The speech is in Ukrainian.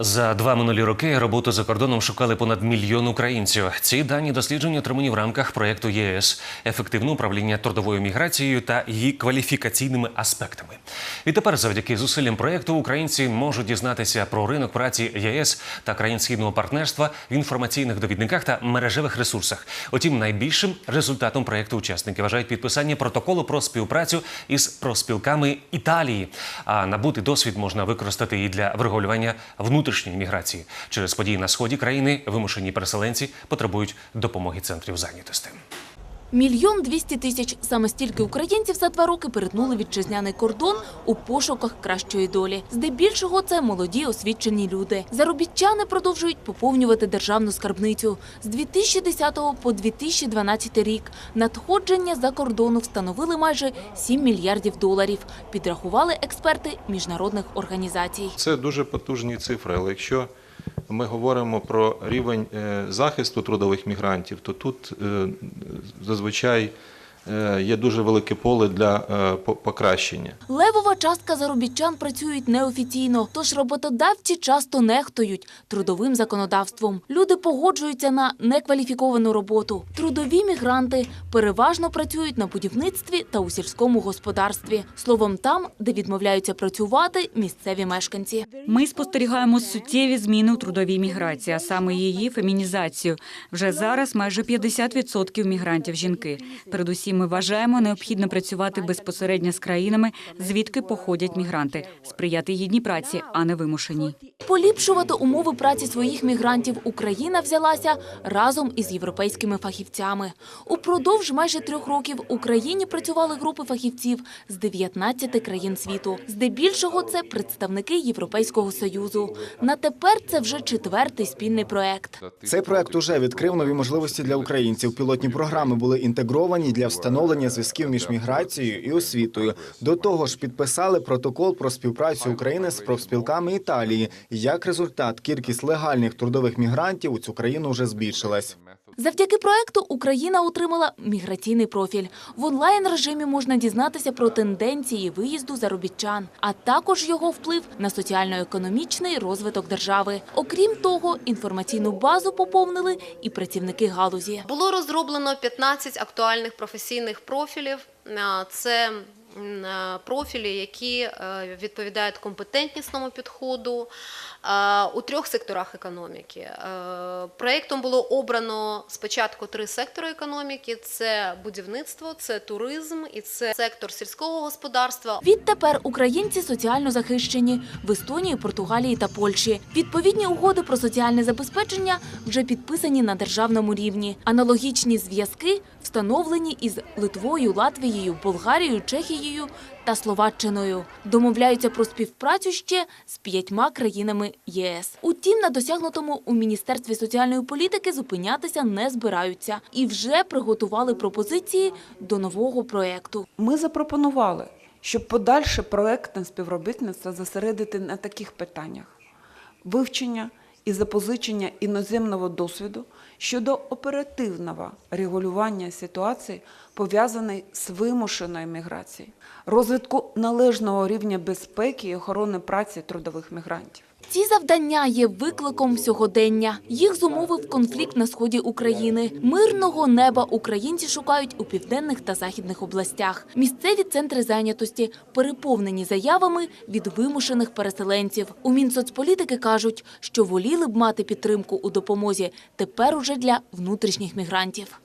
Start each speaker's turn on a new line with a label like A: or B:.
A: За два минулі роки роботу за кордоном шукали понад мільйон українців. Ці дані дослідження отримані в рамках проєкту ЄС ефективне управління трудовою міграцією та її кваліфікаційними аспектами. І тепер, завдяки зусиллям проєкту, українці можуть дізнатися про ринок праці ЄС та країн східного партнерства в інформаційних довідниках та мережевих ресурсах. Утім, найбільшим результатом проєкту учасники вважають підписання протоколу про співпрацю із профспілками Італії. А набутий досвід можна використати і для врегулювання внутрішньої міграції. Через події на сході країни вимушені переселенці потребують допомоги центрів зайнятості.
B: Мільйон двісті тисяч саме стільки українців за два роки перетнули вітчизняний кордон у пошуках кращої долі. Здебільшого це молоді освічені люди. Заробітчани продовжують поповнювати державну скарбницю. З 2010 по 2012 рік надходження за кордону встановили майже 7 мільярдів доларів. Підрахували експерти міжнародних організацій.
C: Це дуже потужні цифри, але якщо ми говоримо про рівень е, захисту трудових мігрантів, то тут е, зазвичай є дуже велике поле для е, покращення.
B: Левова частка заробітчан працюють неофіційно, тож роботодавці часто нехтують трудовим законодавством. Люди погоджуються на некваліфіковану роботу. Трудові мігранти переважно працюють на будівництві та у сільському господарстві. Словом, там, де відмовляються працювати місцеві мешканці.
D: Ми спостерігаємо суттєві зміни у трудовій міграції, а саме її фемінізацію. Вже зараз майже 50% мігрантів жінки. Передусім, ми вважаємо необхідно працювати безпосередньо з країнами, звідки походять мігранти, сприяти гідній праці, а не вимушеній.
B: Поліпшувати умови праці своїх мігрантів Україна взялася разом із європейськими фахівцями. Упродовж майже трьох років в Україні працювали групи фахівців з 19 країн світу. Здебільшого це представники Європейського союзу. На тепер це вже четвертий спільний проект.
E: Цей проект уже відкрив нові можливості для українців. Пілотні програми були інтегровані для встановлення зв'язків між міграцією і освітою. До того ж, підписали протокол про співпрацю України з профспілками Італії. Як результат, кількість легальних трудових мігрантів у цю країну вже збільшилась.
B: Завдяки проекту Україна отримала міграційний профіль. В онлайн режимі можна дізнатися про тенденції виїзду заробітчан, а також його вплив на соціально-економічний розвиток держави. Окрім того, інформаційну базу поповнили і працівники галузі.
F: Було розроблено 15 актуальних професійних профілів. А, Це профілі, які е, відповідають компетентнісному підходу у трьох секторах економіки. Е, Проєктом було обрано спочатку три сектори економіки: це будівництво, це туризм і це сектор сільського господарства.
B: Відтепер українці соціально захищені в Естонії, Португалії та Польщі. Відповідні угоди про соціальне забезпечення вже підписані на державному рівні. Аналогічні зв'язки встановлені із Литвою, Латвією, Болгарією, Чехією та Словаччиною. Домовляються про співпрацю ще з п'ятьма країнами ЄС. Утім, на досягнутому у Міністерстві соціальної політики зупинятися не збираються і вже приготували пропозиції до нового проекту.
G: Ми запропонували, щоб подальше проектне співробітництво зосередити на таких питаннях: вивчення і запозичення іноземного досвіду щодо оперативного регулювання ситуації, пов'язаної з вимушеною міграцією, розвитку належного рівня безпеки і охорони праці трудових мігрантів.
B: Ці завдання є викликом сьогодення. Їх зумовив конфлікт на сході України. Мирного неба українці шукають у південних та західних областях. Місцеві центри зайнятості переповнені заявами від вимушених переселенців. У Мінсоцполітики кажуть, що воліли б мати підтримку у допомозі тепер уже для внутрішніх мігрантів.